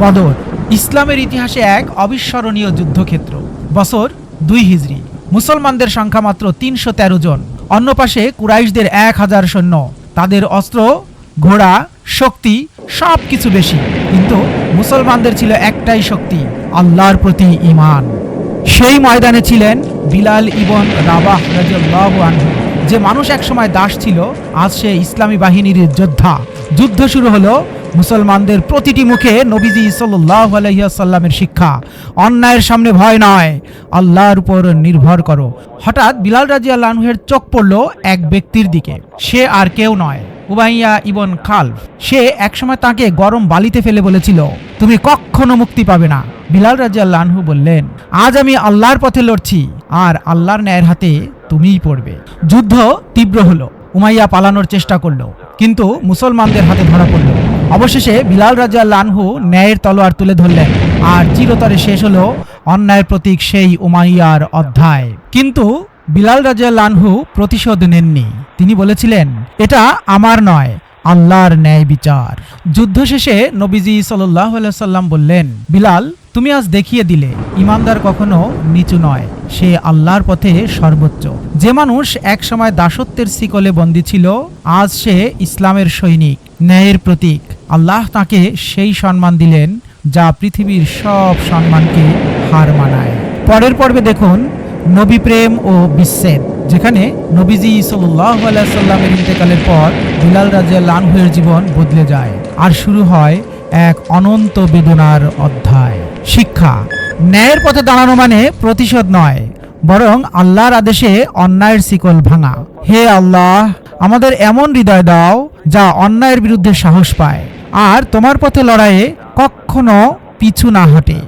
বদর, ইসলামের ইতিহাসে এক অবিস্মরণীয় যুদ্ধক্ষেত্র। বছর দুই হিজড়ি মুসলমানদের সংখ্যা মাত্র তিনশো তেরো জন। অন্য পাশে কুরাইশদের এক হাজার সৈন্য। তাদের অস্ত্র, ঘোড়া, শক্তি সব কিছু বেশি। কিন্তু মুসলমানদের ছিল একটাই শক্তি, আল্লাহর প্রতি ঈমান। সেই ময়দানে ছিলেন বিলাল ইবন রাবাহ রাদিয়াল্লাহু আনহু। যে মানুষ একসময় দাস ছিল, আজ সে ইসলামী বাহিনীর যোদ্ধা। যুদ্ধ শুরু হলো মুসলমানদের প্রতিটি মুখে নবীজি সাল্লাল্লাহু আলাইহি সাল্লামের শিক্ষা। অন্যায়ের সামনে ভয় নয়। আল্লাহর উপর নির্ভর করো। হঠাৎ বিলাল রাজিয়াল্লাহু আনহুর চোখ পড়ল এক ব্যক্তির দিকে। সে আর কেউ নয়। উবাইয়া ইবন খালফ। সে একসময় তাকে গরম বালিতে ফেলে বলেছিল, তুমি কখনো মুক্তি পাবে না। বিলাল রাজিয়াল্লাহু আনহু বললেন, আজ আমি আল্লাহর পথে লড়ছি, আর আল্লাহর ন্যায়ের হাতে তুমিই পড়বে। যুদ্ধ তীব্র হলো। উমাইয়া পালানোর চেষ্টা করল, কিন্তু মুসলমানদের হাতে ধরা পড়ল। অবশেষে বিলাল রাজা লানহু ন্যায়ের তলোয়ার তুলে ধরলেন। আর চিরতরে শেষ হলো অন্যায়ের প্রতীক সেই উমাইয়ার অধ্যায়। কিন্তু বিলাল রাজা লানহু প্রতিশোধ নেননি। তিনি বলেছিলেন, এটা আমার নয়, আল্লাহর ন্যায় বিচার। যুদ্ধ শেষে নবীজি সাল্লাহ সাল্লাম বললেন, বিলাল, তুমি আজ দেখিয়ে দিলে, ইমানদার কখনো নিচু নয়, সে আল্লাহর পথে সর্বোচ্চ। যে মানুষ একসময় দাসত্বের শিকলে বন্দী ছিল, আজ সে ইসলামের সৈনিক, ন্যায়ের প্রতীক। আল্লাহ তাকে সেই সম্মান দিলেন যা পৃথিবীর সব সম্মানকে হার মানায়। পরের পর্বে দেখুন নবী প্রেম ও বিচ্ছেদ, যেখানে নবীজি সাল্লাহ সাল্লামের ইন্তেকালের পর বিলাল রাজিয়া লানহুয়ের জীবন বদলে যায় আর শুরু হয় এক অনন্ত বেদনার অধ্যায়। শিক্ষা, ন্যায়ের পথে দাঁড়ানো মানে প্রতিশোধ নয়, বরং আল্লাহর আদেশে অন্যায়ের শিকল ভাঙা। হে আল্লাহ, আমাদের এমন হৃদয় দাও যা অন্যায়ের বিরুদ্ধে সাহস পায়। আর তোমার পথে লড়াইয়ে কখনো পিছু না হটে।